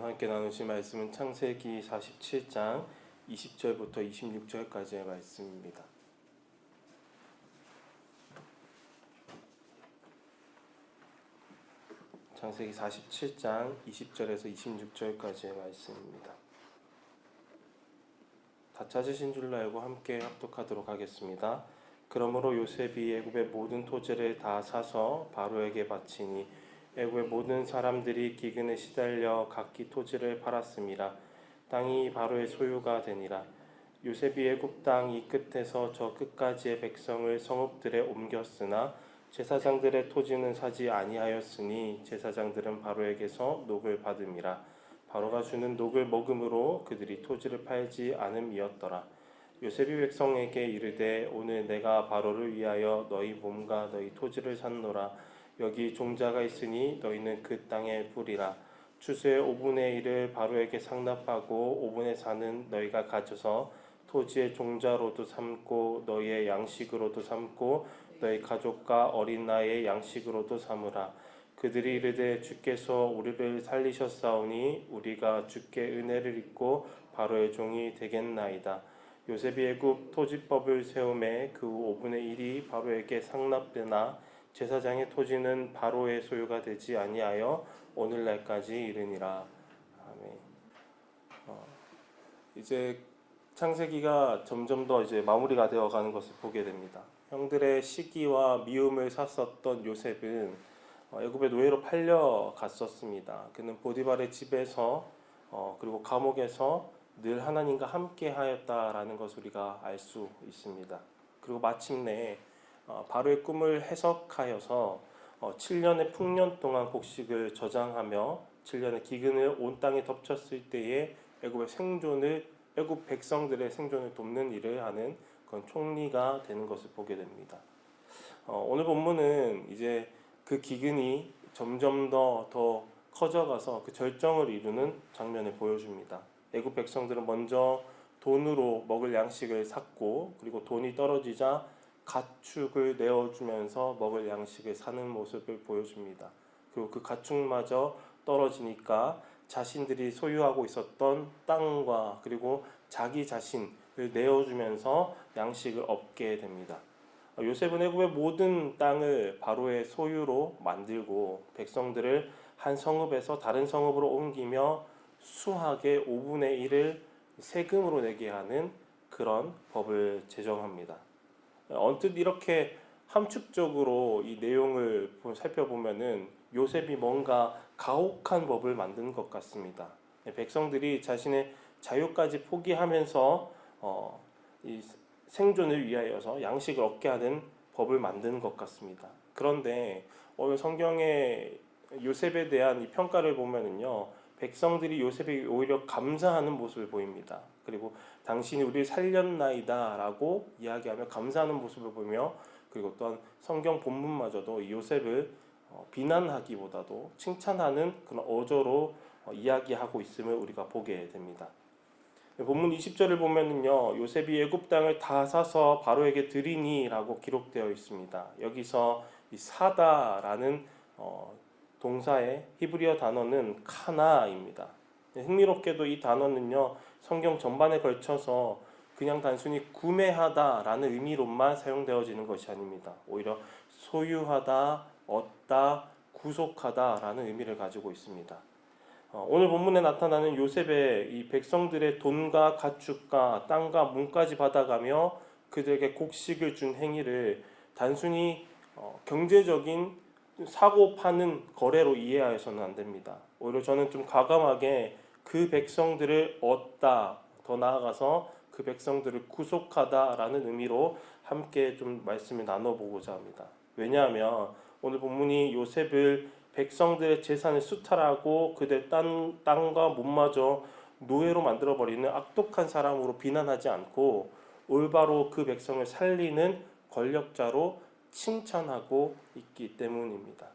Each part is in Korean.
오늘 함께 나누실 말씀은 창세기 47장 20절부터 26절까지의 말씀입니다. 창세기 47장 20절에서 26절까지의 말씀입니다. 다 찾으신 줄로 알고 함께 합독하도록 하겠습니다. 그러므로 요셉이 애굽의 모든 토지를 다 사서 바로에게 바치니 애굽의 모든 사람들이 기근에 시달려 각기 토지를 팔았음이라 땅이 바로의 소유가 되니라. 요셉이 애굽 땅 이 끝에서 저 끝까지의 백성을 성읍들에 옮겼으나 제사장들의 토지는 사지 아니하였으니 제사장들은 바로에게서 녹을 받음이라. 바로가 주는 녹을 먹음으로 그들이 토지를 팔지 않음이었더라. 요셉이 백성에게 이르되 오늘 내가 바로를 위하여 너희 몸과 너희 토지를 샀노라 여기 종자가 있으니 너희는 그 땅에 뿌리라. 추수의 5분의 1을 바로에게 상납하고 5분의 4는 너희가 가져서 토지의 종자로도 삼고 너희의 양식으로도 삼고 너희 가족과 어린 나이의 양식으로도 삼으라. 그들이 이르되 주께서 우리를 살리셨사오니 우리가 주께 은혜를 입고 바로의 종이 되겠나이다. 요셉이 애굽 토지법을 세움에 그 5분의 1이 바로에게 상납되나 제사장의 토지는 바로의 소유가 되지 아니하여 오늘날까지 이르니라. 아멘. 어, 이제 창세기가 점점 더 이제 마무리가 되어 가는 것을 보게 됩니다. 형들의 시기와 미움을 샀었던 요셉은 어, 애굽의 노예로 팔려 갔었습니다. 그는 보디발의 집에서 어, 그리고 감옥에서 늘 하나님과 함께 하였다라는 것을 우리가 알 수 있습니다. 그리고 마침내 어, 바로의 꿈을 해석하여서 어, 7년의 풍년 동안 곡식을 저장하며 7년의 기근을 온 땅에 덮쳤을 때에 애굽의 생존을 애굽 백성들의 생존을 돕는 일을 하는 그런 총리가 되는 것을 보게 됩니다. 어, 오늘 본문은 이제 그 기근이 점점 더 더 커져가서 그 절정을 이루는 장면을 보여줍니다. 애굽 백성들은 먼저 돈으로 먹을 양식을 샀고 그리고 돈이 떨어지자 가축을 내어주면서 먹을 양식을 사는 모습을 보여줍니다. 그리고 그 가축마저 떨어지니까 자신들이 소유하고 있었던 땅과 그리고 자기 자신을 내어주면서 양식을 얻게 됩니다. 요셉은 애굽의 모든 땅을 바로의 소유로 만들고 백성들을 한 성읍에서 다른 성읍으로 옮기며 수학의 5분의 1을 세금으로 내게 하는 그런 법을 제정합니다. 언뜻 이렇게 함축적으로 이 내용을 살펴보면은 요셉이 뭔가 가혹한 법을 만든 것 같습니다. 백성들이 자신의 자유까지 포기하면서 어, 이 생존을 위하여서 양식을 얻게 하는 법을 만든 것 같습니다. 그런데 오늘 성경의 요셉에 대한 이 평가를 보면은요, 백성들이 요셉이 오히려 감사하는 모습을 보입니다. 그리고 당신이 우리를 살렸나이다라고 이야기하며 감사하는 모습을 보며 그리고 또한 성경 본문마저도 요셉을 어, 비난하기보다도 칭찬하는 그런 어조로 어, 이야기하고 있음을 우리가 보게 됩니다. 본문 20절을 보면은요 요셉이 애굽 땅을 다 사서 바로에게 드리니라고 기록되어 있습니다. 여기서 이 사다라는 어, 동사의 히브리어 단어는 카나입니다. 흥미롭게도 이 단어는요 성경 전반에 걸쳐서 그냥 단순히 구매하다라는 의미로만 사용되어지는 것이 아닙니다. 오히려 소유하다, 얻다, 구속하다라는 의미를 가지고 있습니다. 어, 오늘 본문에 나타나는 요셉의 이 백성들의 돈과 가축과 땅과 문까지 받아가며 그들에게 곡식을 준 행위를 단순히 어, 경제적인 사고 파는 거래로 이해하여서는 안 됩니다. 오히려 저는 좀 과감하게 그 백성들을 얻다 더 나아가서 그 백성들을 구속하다라는 의미로 함께 좀 말씀을 나눠보고자 합니다. 왜냐하면 오늘 본문이 요셉을 백성들의 재산을 수탈하고 그들 땅, 땅과 몸마저 노예로 만들어버리는 악독한 사람으로 비난하지 않고 올바로 그 백성을 살리는 권력자로 칭찬하고 있기 때문입니다.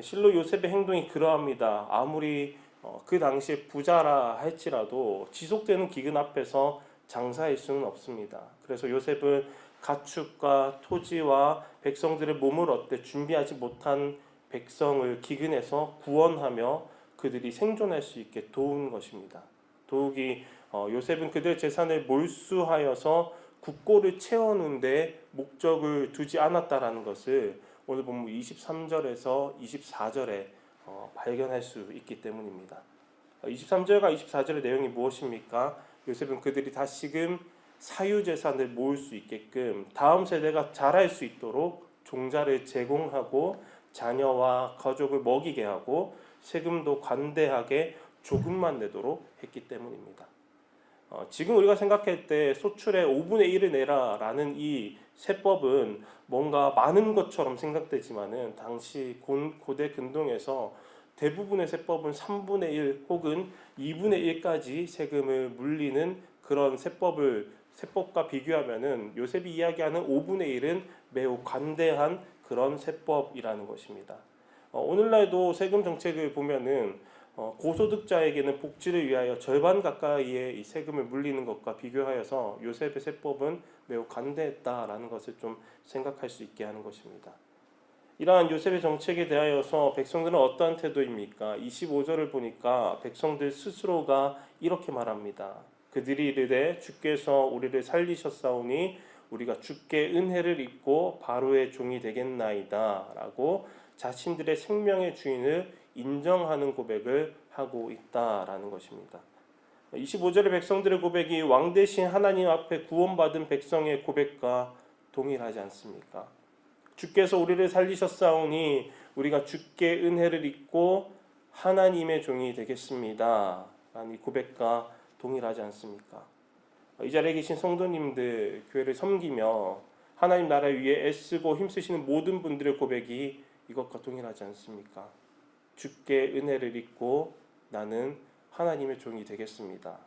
실로 요셉의 행동이 그러합니다. 아무리 어, 그 당시에 부자라 할지라도 지속되는 기근 앞에서 장사할 수는 없습니다. 그래서 요셉은 가축과 토지와 백성들의 몸을 얻되 준비하지 못한 백성을 기근에서 구원하며 그들이 생존할 수 있게 도운 것입니다. 도우기 어, 요셉은 그들의 재산을 몰수하여서 국고를 채워놓는데 목적을 두지 않았다라는 것을 오늘 본문 23절에서 24절에 어, 발견할 수 있기 때문입니다. 23절과 24절의 내용이 무엇입니까? 요셉은 그들이 다시금 사유 재산을 모을 수 있게끔 다음 세대가 자랄 수 있도록 종자를 제공하고 자녀와 가족을 먹이게 하고 세금도 관대하게 조금만 내도록 했기 때문입니다. 어, 지금 우리가 생각할 때 소출의 5분의 1을 내라라는 이 세법은 뭔가 많은 것처럼 생각되지만은 당시 고, 고대 근동에서 대부분의 세법은 3분의 1 혹은 2분의 1까지 세금을 물리는 그런 세법을 세법과 비교하면은 요셉이 이야기하는 5분의 1은 매우 관대한 그런 세법이라는 것입니다. 어, 오늘날도 세금 정책을 보면은 어, 고소득자에게는 복지를 위하여 절반 가까이의 이 세금을 물리는 것과 비교하여서 요셉의 세법은 매우 관대했다라는 것을 좀 생각할 수 있게 하는 것입니다. 이러한 요셉의 정책에 대하여서 백성들은 어떠한 태도입니까? 25절을 보니까 백성들 스스로가 이렇게 말합니다. 그들이 이르되 주께서 우리를 살리셨사오니 우리가 주께 은혜를 입고 바로의 종이 되겠나이다라고 자신들의 생명의 주인을 인정하는 고백을 하고 있다라는 것입니다. 25절의 백성들의 고백이 왕 대신 하나님 앞에 구원받은 백성의 고백과 동일하지 않습니까? 주께서 우리를 살리셨사오니 우리가 주께 은혜를 입고 하나님의 종이 되겠습니다. 라는 이 고백과 동일하지 않습니까? 이 자리에 계신 성도님들 교회를 섬기며 하나님 나라 위에 애쓰고 힘쓰시는 모든 분들의 고백이 이것과 동일하지 않습니까? 주께 은혜를 입고 나는 하나님의 종이 되겠습니다.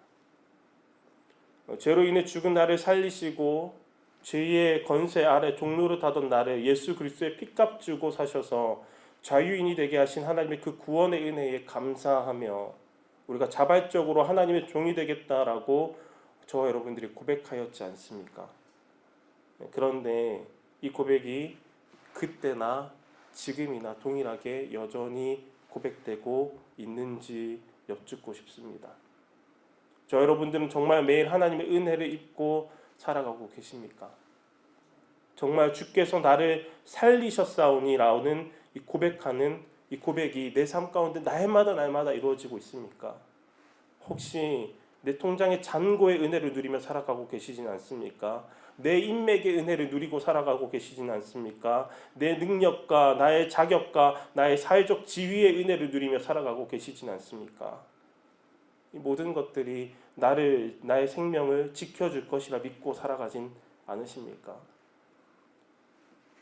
어, 죄로 인해 죽은 나를 살리시고 죄의 건세 아래 종로를 타던 나를 예수 그리스도의 피값 주고 사셔서 자유인이 되게 하신 하나님의 그 구원의 은혜에 감사하며 우리가 자발적으로 하나님의 종이 되겠다라고 저와 여러분들이 고백하였지 않습니까? 네, 그런데 이 고백이 그때나 지금이나 동일하게 여전히 고백되고 있는지 여쭙고 싶습니다. 저 여러분들은 정말 매일 하나님의 은혜를 입고 살아가고 계십니까? 정말 주께서 나를 살리셨사오니라는 이 고백하는 이 고백이 내 삶 가운데 날마다 날마다 이루어지고 있습니까? 혹시 내 통장의 잔고의 은혜를 누리며 살아가고 계시진 않습니까? 내 인맥의 은혜를 누리고 살아가고 계시진 않습니까? 내 능력과 나의 자격과 나의 사회적 지위의 은혜를 누리며 살아가고 계시진 않습니까? 이 모든 것들이 나를 나의 생명을 지켜줄 것이라 믿고 살아가진 않으십니까?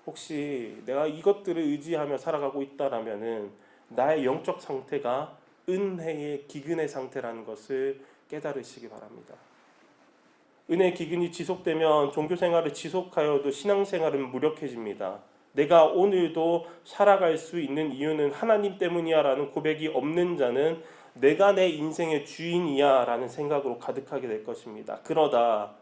혹시 내가 이것들을 의지하며 살아가고 있다라면은 나의 영적 상태가 은혜의 기근의 상태라는 것을 깨달으시기 바랍니다. 은혜 기근이 지속되면 종교 생활을 지속하여도 신앙 생활은 무력해집니다. 내가 오늘도 살아갈 수 있는 이유는 하나님 때문이야라는 고백이 없는 자는 내가 내 인생의 주인이야라는 생각으로 가득하게 될 것입니다. 그러다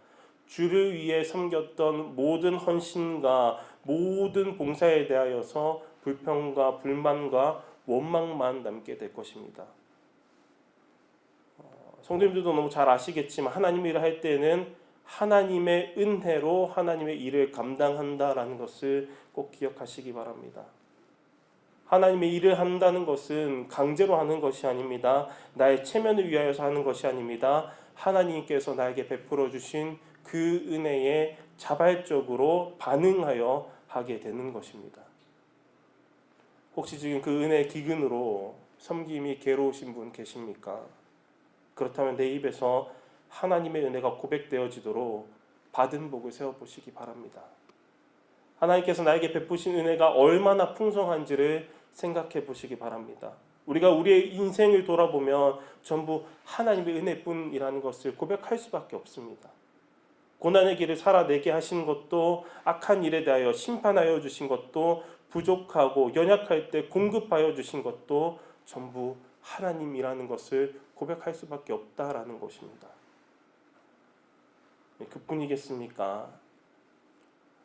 주를 위해 섬겼던 모든 헌신과 모든 봉사에 대하여서 불평과 불만과 원망만 남게 될 것입니다. 어, 성도님들도 너무 잘 아시겠지만 하나님 일을 할 때는 하나님의 은혜로 하나님의 일을 감당한다라는 것을 꼭 기억하시기 바랍니다. 하나님의 일을 한다는 것은 강제로 하는 것이 아닙니다. 나의 체면을 위하여서 하는 것이 아닙니다. 하나님께서 나에게 베풀어 주신 그 은혜에 자발적으로 반응하여 하게 되는 것입니다. 혹시 지금 그 은혜 기근으로 섬김이 괴로우신 분 계십니까? 그렇다면 내 입에서 하나님의 은혜가 고백되어지도록 받은 복을 세워 보시기 바랍니다. 하나님께서 나에게 베푸신 은혜가 얼마나 풍성한지를 생각해 보시기 바랍니다. 우리가 우리의 인생을 돌아보면 전부 하나님의 은혜뿐이라는 것을 고백할 수밖에 없습니다. 고난의 길을 살아내게 하신 것도 악한 일에 대하여 심판하여 주신 것도 부족하고 연약할 때 공급하여 주신 것도 전부 하나님이라는 것을 고백할 수밖에 없다라는 것입니다. 네, 그뿐이겠습니까?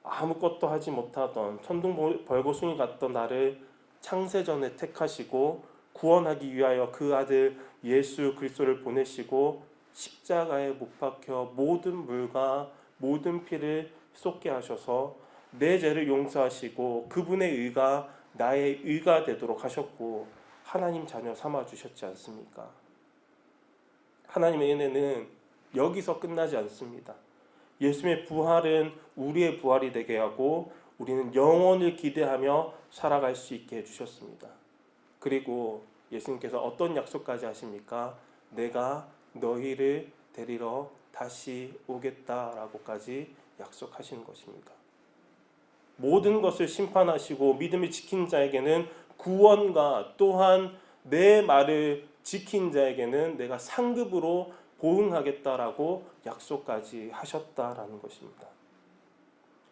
아무것도 하지 못하던 천둥 벌거숭이 같던 나를 창세전에 택하시고 구원하기 위하여 그 아들 예수 그리스도를 보내시고 십자가에 못 박혀 모든 물과 모든 피를 쏟게 하셔서 내 죄를 용서하시고 그분의 의가 나의 의가 되도록 하셨고 하나님 자녀 삼아 주셨지 않습니까? 하나님의 은혜는 여기서 끝나지 않습니다. 예수님의 부활은 우리의 부활이 되게 하고 우리는 영원을 기대하며 살아갈 수 있게 해주셨습니다. 그리고 예수님께서 어떤 약속까지 하십니까? 내가 너희를 데리러 다시 오겠다라고까지 약속하시는 것입니다. 모든 것을 심판하시고 믿음을 지킨 자에게는 구원과 또한 내 말을 지킨 자에게는 내가 상급으로 보응하겠다라고 약속까지 하셨다라는 것입니다.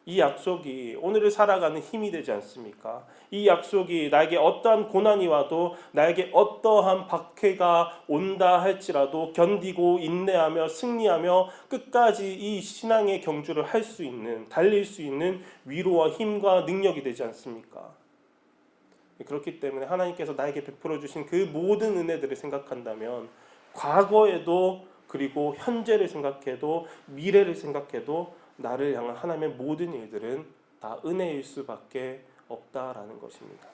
이 약속이 오늘을 살아가는 힘이 되지 않습니까? 이 약속이 나에게 어떠한 고난이 와도 나에게 어떠한 박해가 온다 할지라도 견디고 인내하며 승리하며 끝까지 이 신앙의 경주를 할 수 있는 달릴 수 있는 위로와 힘과 능력이 되지 않습니까? 그렇기 때문에 하나님께서 나에게 베풀어 주신 그 모든 은혜들을 생각한다면 과거에도 그리고 현재를 생각해도 미래를 생각해도 나를 향한 하나님의 모든 일들은 다 은혜일 수밖에 없다라는 것입니다.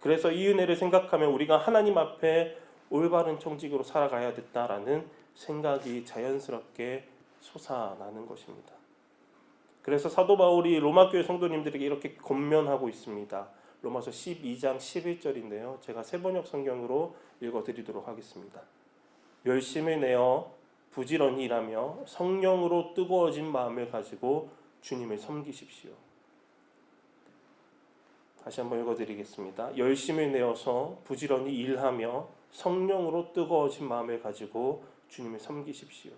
그래서 이 은혜를 생각하면 우리가 하나님 앞에 올바른 청직으로 살아가야 됐다라는 생각이 자연스럽게 솟아나는 것입니다. 그래서 사도 바울이 로마 교회 성도님들에게 이렇게 권면하고 있습니다. 로마서 12장 11절인데요. 제가 세번역 성경으로 읽어 드리도록 하겠습니다. 열심을 내어 부지런히 일하며 성령으로 뜨거워진 마음을 가지고 주님을 섬기십시오. 다시 한번 읽어드리겠습니다. 열심을 내어서 부지런히 일하며 성령으로 뜨거워진 마음을 가지고 주님을 섬기십시오.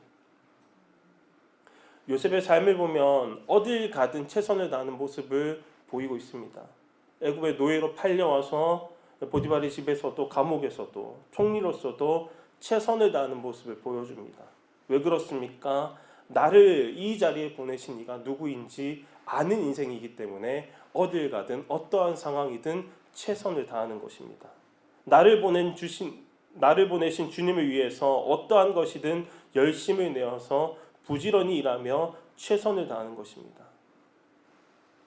요셉의 삶을 보면 어딜 가든 최선을 다하는 모습을 보이고 있습니다. 애굽의 노예로 팔려와서 보디바리 집에서도 감옥에서도 총리로서도 최선을 다하는 모습을 보여줍니다. 왜 그렇습니까? 나를 이 자리에 보내신 이가 누구인지 아는 인생이기 때문에 어딜 가든 어떠한 상황이든 최선을 다하는 것입니다. 나를 보낸 주신 나를 보내신 주님을 위해서 어떠한 것이든 열심을 내어서 부지런히 일하며 최선을 다하는 것입니다.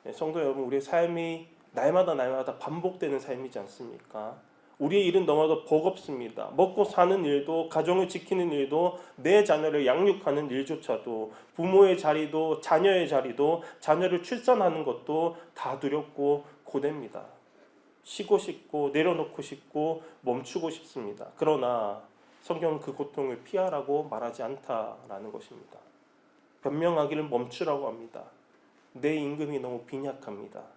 네, 성도 여러분, 우리의 삶이 날마다 날마다 반복되는 삶이지 않습니까? 우리의 일은 너무나도 버겁습니다. 먹고 사는 일도 가정을 지키는 일도 내 자녀를 양육하는 일조차도 부모의 자리도 자녀의 자리도 자녀를 출산하는 것도 다 두렵고 고됩니다. 쉬고 싶고 내려놓고 싶고 멈추고 싶습니다. 그러나 성경은 그 고통을 피하라고 말하지 않다라는 것입니다. 변명하기를 멈추라고 합니다. 내 임금이 너무 빈약합니다.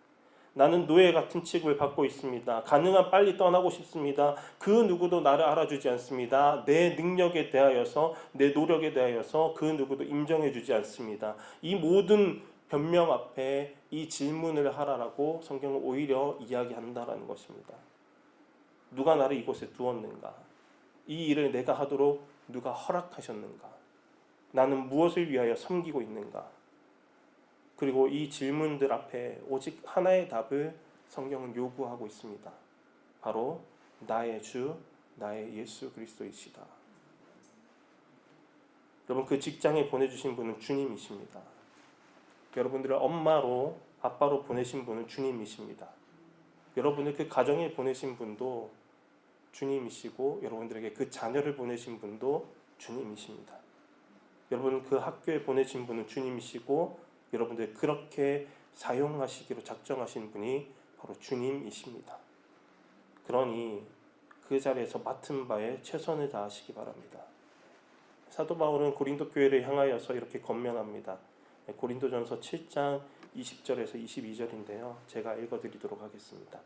나는 노예 같은 취급을 받고 있습니다. 가능한 빨리 떠나고 싶습니다. 그 누구도 나를 알아주지 않습니다. 내 능력에 대하여서 내 노력에 대하여서 그 누구도 인정해 주지 않습니다. 이 모든 변명 앞에 이 질문을 하라라고 성경은 오히려 이야기한다라는 것입니다. 누가 나를 이곳에 두었는가? 이 일을 내가 하도록 누가 허락하셨는가? 나는 무엇을 위하여 섬기고 있는가? 그리고 이 질문들 앞에 오직 하나의 답을 성경은 요구하고 있습니다. 바로 나의 주, 나의 예수 그리스도이시다. 여러분 그 직장에 보내주신 분은 주님이십니다. 여러분들을 엄마로 아빠로 보내신 분은 주님이십니다. 여러분을 그 가정에 보내신 분도 주님이시고 여러분들에게 그 자녀를 보내신 분도 주님이십니다. 여러분 그 학교에 보내신 분은 주님이시고 여러분들 그렇게 사용하시기로 작정하신 분이 바로 주님이십니다. 그러니 그 자리에서 맡은 바에 최선을 다하시기 바랍니다. 사도 바울은 고린도 교회를 향하여서 이렇게 건면합니다. 고린도전서 7장 20절에서 22절인데요. 제가 읽어 드리도록 하겠습니다.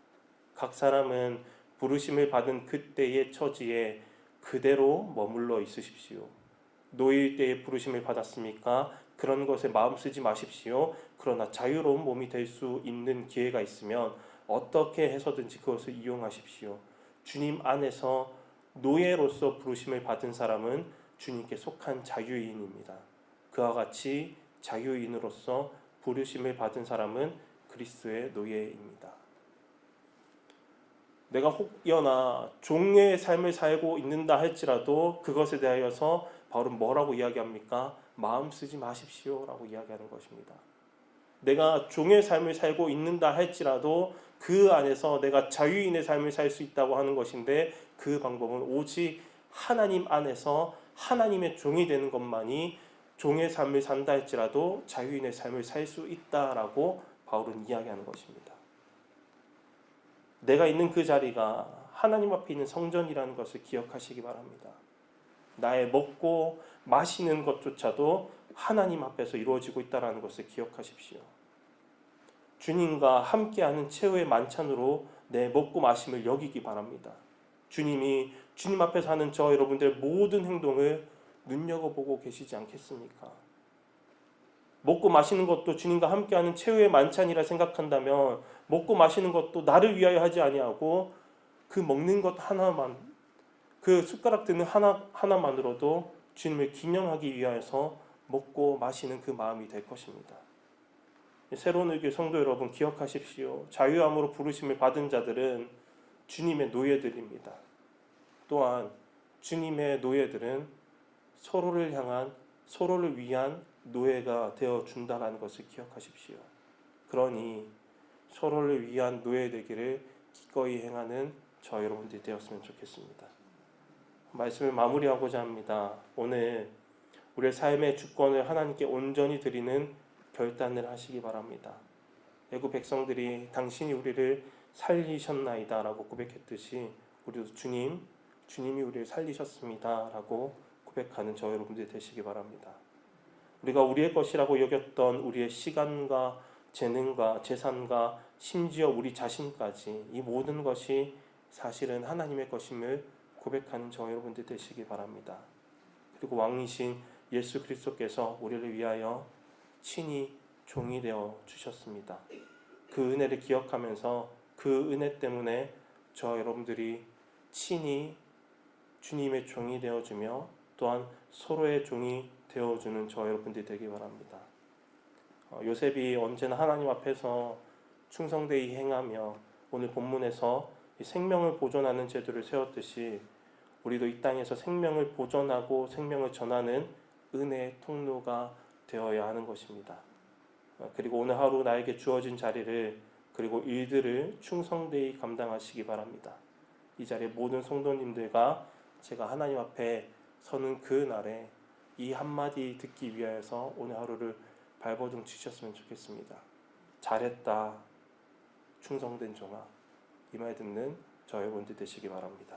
각 사람은 부르심을 받은 그때의 처지에 그대로 머물러 있으십시오. 노일 때에 부르심을 받았습니까? 그런 것에 마음 쓰지 마십시오. 그러나 자유로운 몸이 될 수 있는 기회가 있으면 어떻게 해서든지 그것을 이용하십시오. 주님 안에서 노예로서 부르심을 받은 사람은 주님께 속한 자유인입니다. 그와 같이 자유인으로서 부르심을 받은 사람은 그리스도의 노예입니다. 내가 혹여나 종의 삶을 살고 있는다 할지라도 그것에 대하여서 바울은 뭐라고 이야기합니까? 마음 쓰지 마십시오라고 이야기하는 것입니다. 내가 종의 삶을 살고 있는다 할지라도 그 안에서 내가 자유인의 삶을 살 수 있다고 하는 것인데 그 방법은 오직 하나님 안에서 하나님의 종이 되는 것만이 종의 삶을 산다 할지라도 자유인의 삶을 살 수 있다라고 바울은 이야기하는 것입니다. 내가 있는 그 자리가 하나님 앞에 있는 성전이라는 것을 기억하시기 바랍니다. 나의 먹고 마시는 것조차도 하나님 앞에서 이루어지고 있다는 것을 기억하십시오. 주님과 함께하는 최후의 만찬으로 내 먹고 마심을 여기기 바랍니다. 주님이 주님 앞에서 하는 저 여러분들 모든 행동을 눈여겨보고 계시지 않겠습니까? 먹고 마시는 것도 주님과 함께하는 최후의 만찬이라 생각한다면 먹고 마시는 것도 나를 위하여 하지 아니하고 그 먹는 것 하나만 그 숟가락 드는 하나 하나만으로도 주님을 기념하기 위하여서 먹고 마시는 그 마음이 될 것입니다. 새로운 의교 성도 여러분 기억하십시오. 자유함으로 부르심을 받은 자들은 주님의 노예들입니다. 또한 주님의 노예들은 서로를 향한 서로를 위한 노예가 되어 준다라는 것을 기억하십시오. 그러니 서로를 위한 노예 되기를 기꺼이 행하는 저 여러분들이 되었으면 좋겠습니다. 말씀을 마무리하고자 합니다. 오늘 우리의 삶의 주권을 하나님께 온전히 드리는 결단을 하시기 바랍니다. 애굽 백성들이 당신이 우리를 살리셨나이다라고 고백했듯이 우리도 주님, 주님이 우리를 살리셨습니다라고 고백하는 저 여러분들이 되시기 바랍니다. 우리가 우리의 것이라고 여겼던 우리의 시간과 재능과 재산과 심지어 우리 자신까지 이 모든 것이 사실은 하나님의 것임을 고백하는 저 여러분들 되시기 바랍니다. 그리고 왕이신 예수 그리스도께서 우리를 위하여 친히 종이 되어 주셨습니다. 그 은혜를 기억하면서 그 은혜 때문에 저 여러분들이 친히 주님의 종이 되어 주며 또한 서로의 종이 되어 주는 저 여러분들이 되기 바랍니다. 어, 요셉이 언제나 하나님 앞에서 충성되이 행하며 오늘 본문에서 생명을 보존하는 제도를 세웠듯이 우리도 이 땅에서 생명을 보존하고 생명을 전하는 은혜의 통로가 되어야 하는 것입니다. 어, 그리고 오늘 하루 나에게 주어진 자리를 그리고 일들을 충성되이 감당하시기 바랍니다. 이 자리에 모든 성도님들과 제가 하나님 앞에 서는 그 날에 이 한마디 듣기 위하여서 오늘 하루를 발버둥 치셨으면 좋겠습니다. 잘했다. 충성된 종아. 이말 듣는 저 여러분들 되시기 바랍니다.